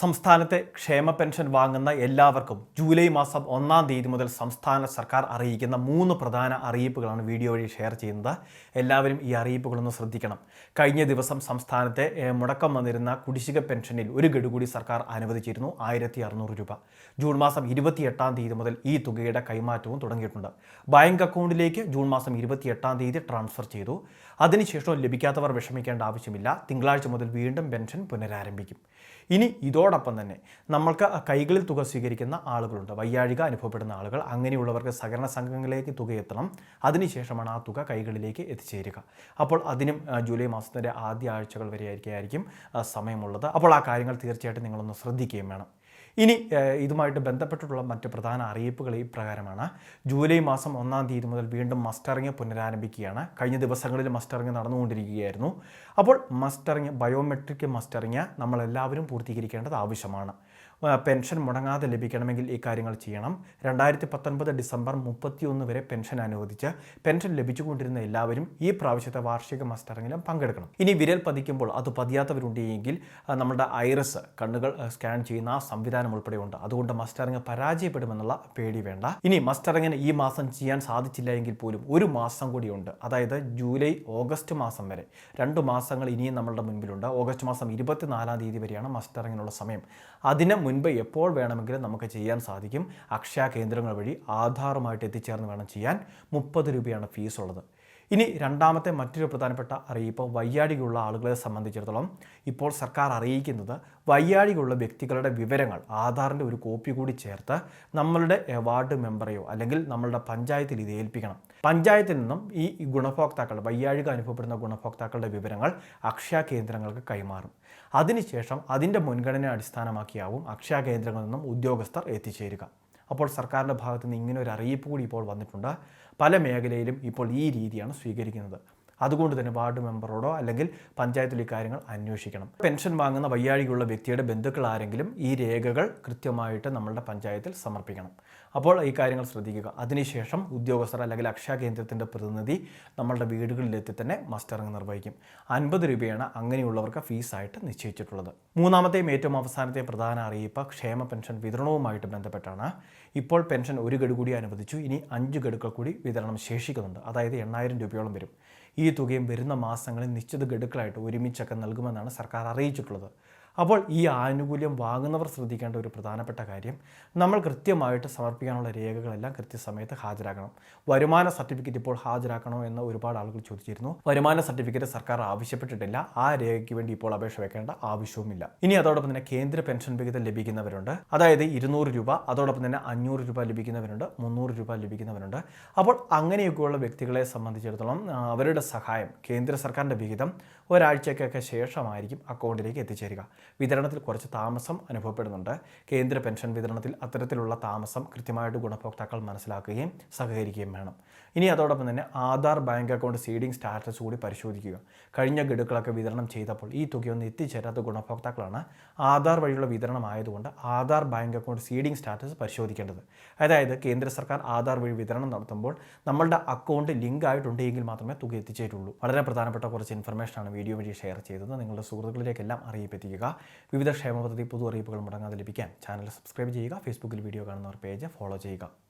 സംസ്ഥാനത്തെ ക്ഷേമ പെൻഷൻ വാങ്ങുന്ന എല്ലാവർക്കും ജൂലൈ മാസം ഒന്നാം തീയതി മുതൽ സംസ്ഥാന സർക്കാർ അറിയിക്കുന്ന മൂന്ന് പ്രധാന അറിയിപ്പുകളാണ് വീഡിയോ വഴി ഷെയർ ചെയ്യുന്നത്. എല്ലാവരും ഈ അറിയിപ്പുകളൊന്ന് ശ്രദ്ധിക്കണം. കഴിഞ്ഞ ദിവസം സംസ്ഥാനത്തെ മുടക്കം വന്നിരുന്ന കുടിശ്ശിക പെൻഷനിൽ ഒരു ഗഡു കൂടി സർക്കാർ അനുവദിച്ചിരുന്നു ആയിരത്തി അറുന്നൂറ് രൂപ. ജൂൺ മാസം ഇരുപത്തിയെട്ടാം തീയതി മുതൽ ഈ തുകയുടെ കൈമാറ്റവും തുടങ്ങിയിട്ടുണ്ട്. ബാങ്ക് അക്കൗണ്ടിലേക്ക് ജൂൺ മാസം ഇരുപത്തിയെട്ടാം തീയതി ട്രാൻസ്ഫർ ചെയ്തു. അതിനുശേഷം ലഭിക്കാത്തവർ വിഷമിക്കേണ്ട ആവശ്യമില്ല. തിങ്കളാഴ്ച മുതൽ വീണ്ടും പെൻഷൻ പുനരാരംഭിക്കും. ഇനി ഇതോടൊപ്പം തന്നെ നമ്മൾക്ക് കൈകളിൽ തുക സ്വീകരിക്കുന്ന ആളുകളുണ്ട്. വയ്യാഴിക അനുഭവപ്പെടുന്ന ആളുകൾ അങ്ങനെയുള്ളവർക്ക് സഹകരണ സംഘങ്ങളിലേക്ക് തുക എത്തണം. അതിനുശേഷമാണ് ആ തുക കൈകളിലേക്ക് എത്തിച്ചേരുക. അപ്പോൾ അതിനും ജൂലൈ മാസത്തിന്റെ ആദ്യ ആഴ്ചകൾ വരെയായിരിക്കും സമയമുള്ളത്. അപ്പോൾ ആ കാര്യങ്ങൾ തീർച്ചയായിട്ടും നിങ്ങളൊന്ന് ശ്രദ്ധിക്കുകയും വേണം. ഇനി ഇതുമായിട്ട് ബന്ധപ്പെട്ടിട്ടുള്ള മറ്റ് പ്രധാന അറിയിപ്പുകൾ ഈ പ്രകാരമാണ്. ജൂലൈ മാസം ഒന്നാം തീയതി മുതൽ വീണ്ടും മസ്റ്ററിങ് പുനരാരംഭിക്കുകയാണ്. കഴിഞ്ഞ ദിവസങ്ങളിൽ മസ്റ്ററിങ് നടന്നുകൊണ്ടിരിക്കുകയായിരുന്നു. അപ്പോൾ മസ്റ്ററിങ് ബയോമെട്രിക് മസ്റ്ററിങ് നമ്മളെല്ലാവരും പൂർത്തീകരിക്കേണ്ടത് ആവശ്യമാണ്. പെൻഷൻ മുടങ്ങാതെ ലഭിക്കണമെങ്കിൽ ഈ കാര്യങ്ങൾ ചെയ്യണം. രണ്ടായിരത്തി പത്തൊൻപത് ഡിസംബർ മുപ്പത്തിയൊന്ന് വരെ പെൻഷൻ അനുവദിച്ച് പെൻഷൻ ലഭിച്ചുകൊണ്ടിരുന്ന എല്ലാവരും ഈ പ്രാവശ്യത്തെ വാർഷിക മസ്റ്ററിങ്ങിലും പങ്കെടുക്കണം. ഇനി വിരൽ പതിക്കുമ്പോൾ അത് പതിയാത്തവരുണ്ടെങ്കിൽ നമ്മുടെ ഐറസ് കണ്ണുകൾ സ്കാൻ ചെയ്യുന്ന ആ സംവിധാനം ഉൾപ്പെടെയുണ്ട്. അതുകൊണ്ട് മസ്റ്ററിങ് പരാജയപ്പെടുമെന്നുള്ള പേടി വേണ്ട. ഇനി മസ്റ്ററിങ്ങിന് ഈ മാസം ചെയ്യാൻ സാധിച്ചില്ല എങ്കിൽ പോലും ഒരു മാസം കൂടിയുണ്ട്. അതായത് ജൂലൈ ഓഗസ്റ്റ് മാസം വരെ. രണ്ട് മാസങ്ങൾ ഇനിയും നമ്മളുടെ മുൻപിലുണ്ട്. ഓഗസ്റ്റ് മാസം ഇരുപത്തിനാലാം തീയതി വരെയാണ് മസ്റ്ററിങ്ങിനുള്ള സമയം. അതിന് മുൻപ് എപ്പോൾ വേണമെങ്കിലും നമുക്ക് ചെയ്യാൻ സാധിക്കും അക്ഷയ കേന്ദ്രങ്ങൾ വഴി ആധാറുമായിട്ട് എത്തിച്ചേർന്ന് വേണം ചെയ്യാൻ. മുപ്പത് രൂപയാണ് ഫീസ് ഉള്ളത് ഇനി രണ്ടാമത്തെ മറ്റൊരു പ്രധാനപ്പെട്ട അറിയിപ്പ് വയ്യാഴികയുള്ള ആളുകളെ സംബന്ധിച്ചിടത്തോളം ഇപ്പോൾ സർക്കാർ അറിയിക്കുന്നത് വയ്യാഴികയുള്ള വ്യക്തികളുടെ വിവരങ്ങൾ ആധാറിന്റെ ഒരു കോപ്പി കൂടി ചേർത്ത് നമ്മളുടെ അവാർഡ് വാർഡ് മെമ്പറെയോ അല്ലെങ്കിൽ നമ്മളുടെ പഞ്ചായത്തിൽ ഇത് ഏൽപ്പിക്കണം. പഞ്ചായത്തിൽ നിന്നും ഈ ഗുണഭോക്താക്കൾ വയ്യാഴിക അനുഭവപ്പെടുന്ന ഗുണഭോക്താക്കളുടെ വിവരങ്ങൾ അക്ഷയ കേന്ദ്രങ്ങൾക്ക് കൈമാറും. അതിനുശേഷം അതിന്റെ മുൻഗണന അടിസ്ഥാനമാക്കിയാവും അക്ഷയ കേന്ദ്രങ്ങളിൽ നിന്നും ഉദ്യോഗസ്ഥർ എത്തിച്ചേരുക. അപ്പോൾ സർക്കാരിന്റെ ഭാഗത്തുനിന്ന് ഇങ്ങനെ ഒരു അറിയിപ്പ് കൂടി ഇപ്പോൾ വന്നിട്ടുണ്ട്. പല മേഖലയിലും ഇപ്പോൾ ഈ രീതിയാണ് സ്വീകരിക്കുന്നത്. അതുകൊണ്ട് തന്നെ വാർഡ് മെമ്പറോടോ അല്ലെങ്കിൽ പഞ്ചായത്തിൽ കാര്യങ്ങൾ അന്വേഷിക്കണം. പെൻഷൻ വാങ്ങുന്ന വയ്യാഴികയുള്ള വ്യക്തിയുടെ ബന്ധുക്കൾ ആരെങ്കിലും ഈ രേഖകൾ കൃത്യമായിട്ട് നമ്മളുടെ പഞ്ചായത്തിൽ സമർപ്പിക്കണം. അപ്പോൾ ഈ കാര്യങ്ങൾ ശ്രദ്ധിക്കുക. അതിനുശേഷം ഉദ്യോഗസ്ഥർ അല്ലെങ്കിൽ അക്ഷയ കേന്ദ്രത്തിന്റെ പ്രതിനിധി നമ്മളുടെ വീടുകളിലെത്തി തന്നെ മസ്റ്ററിങ് നിർവഹിക്കും. അൻപത് രൂപയാണ് അങ്ങനെയുള്ളവർക്ക് ഫീസായിട്ട് നിശ്ചയിച്ചിട്ടുള്ളത്. മൂന്നാമത്തെയും ഏറ്റവും അവസാനത്തെ പ്രധാന അറിയിപ്പ് ക്ഷേമ പെൻഷൻ വിതരണവുമായിട്ട് ബന്ധപ്പെട്ടാണ്. ഇപ്പോൾ പെൻഷൻ ഒരു ഗഡു കൂടി അനുവദിച്ചു. ഇനി അഞ്ച് ഗഡുക്കൾ കൂടി വിതരണം ശേഷിക്കുന്നുണ്ട്. അതായത് എണ്ണായിരം രൂപയോളം വരും. ഈ തുകയും വരുന്ന മാസങ്ങളിൽ നിശ്ചിത ഗഡുക്കളായിട്ട് ഒരുമിച്ചൊക്കെ നൽകുമെന്നാണ് സർക്കാർ അറിയിച്ചിട്ടുള്ളത്. അപ്പോൾ ഈ ആനുകൂല്യം വാങ്ങുന്നവർ ശ്രദ്ധിക്കേണ്ട ഒരു പ്രധാനപ്പെട്ട കാര്യം നമ്മൾ കൃത്യമായിട്ട് സമർപ്പിക്കാനുള്ള രേഖകളെല്ലാം കൃത്യസമയത്ത് ഹാജരാക്കണം. വരുമാന സർട്ടിഫിക്കറ്റ് ഇപ്പോൾ ഹാജരാക്കണോ എന്ന് ഒരുപാട് ആളുകൾ ചോദിച്ചിരുന്നു. വരുമാന സർട്ടിഫിക്കറ്റ് സർക്കാർ ആവശ്യപ്പെട്ടിട്ടില്ല. ആ രേഖയ്ക്ക് വേണ്ടി ഇപ്പോൾ അപേക്ഷ വെക്കേണ്ട ആവശ്യവുമില്ല. ഇനി അതോടൊപ്പം തന്നെ കേന്ദ്ര പെൻഷൻ വിഹിതം ലഭിക്കുന്നവരുണ്ട്. അതായത് ഇരുന്നൂറ് രൂപ അതോടൊപ്പം തന്നെ അഞ്ഞൂറ് രൂപ ലഭിക്കുന്നവരുണ്ട് മുന്നൂറ് രൂപ ലഭിക്കുന്നവരുണ്ട്. അപ്പോൾ അങ്ങനെയൊക്കെയുള്ള വ്യക്തികളെ സംബന്ധിച്ചിടത്തോളം അവരുടെ സഹായം കേന്ദ്ര സർക്കാരിന്റെ വിഹിതം ഒരാഴ്ചയ്ക്കൊക്കെ ശേഷമായിരിക്കും അക്കൗണ്ടിലേക്ക് എത്തിച്ചേരുക. വിതരണത്തിൽ കുറച്ച് താമസം അനുഭവപ്പെടുന്നുണ്ട്. കേന്ദ്ര പെൻഷൻ വിതരണത്തിൽ അത്തരത്തിലുള്ള താമസം കൃത്യമായിട്ട് ഗുണഭോക്താക്കൾ മനസ്സിലാക്കുകയും സഹകരിക്കുകയും വേണം. ഇനി അതോടൊപ്പം തന്നെ Aadhaar bank account seeding status കൂടി പരിശോധിക്കുക. കഴിഞ്ഞ ഗഡുക്കളൊക്കെ വിതരണം ചെയ്തപ്പോൾ ഈ തുകയൊന്നും എത്തിച്ചേരാത്ത ഗുണഭോക്താക്കളാണ് ആധാർ വഴിയുള്ള വിതരണം ആയതുകൊണ്ട് Aadhaar bank account seeding status പരിശോധിക്കേണ്ടത്. അതായത് കേന്ദ്ര സർക്കാർ ആധാർ വഴി വിതരണം നടത്തുമ്പോൾ നമ്മളുടെ അക്കൗണ്ട് ലിങ്ക് ആയിട്ടുണ്ടെങ്കിൽ മാത്രമേ തുക എത്തിച്ചേരുള്ളൂ. വളരെ പ്രധാനപ്പെട്ട കുറച്ച് ഇൻഫർമേഷനാണ് വീഡിയോ വഴി ഷെയർ ചെയ്തത്. നിങ്ങളുടെ സുഹൃത്തുക്കളിലേക്കെല്ലാം അറിയിപ്പെത്തിക്കുക. വിവിധ ക്ഷേമ പദ്ധതി പുതു അറിയിപ്പുകൾ മുടങ്ങാതെ ലഭിക്കാൻ ചാനൽ സബ്സ്ക്രൈബ് ചെയ്യുക ഫേസ്ബുക്കിൽ വീഡിയോ കാണുന്നവർ പേജ് ഫോളോ ചെയ്യുക.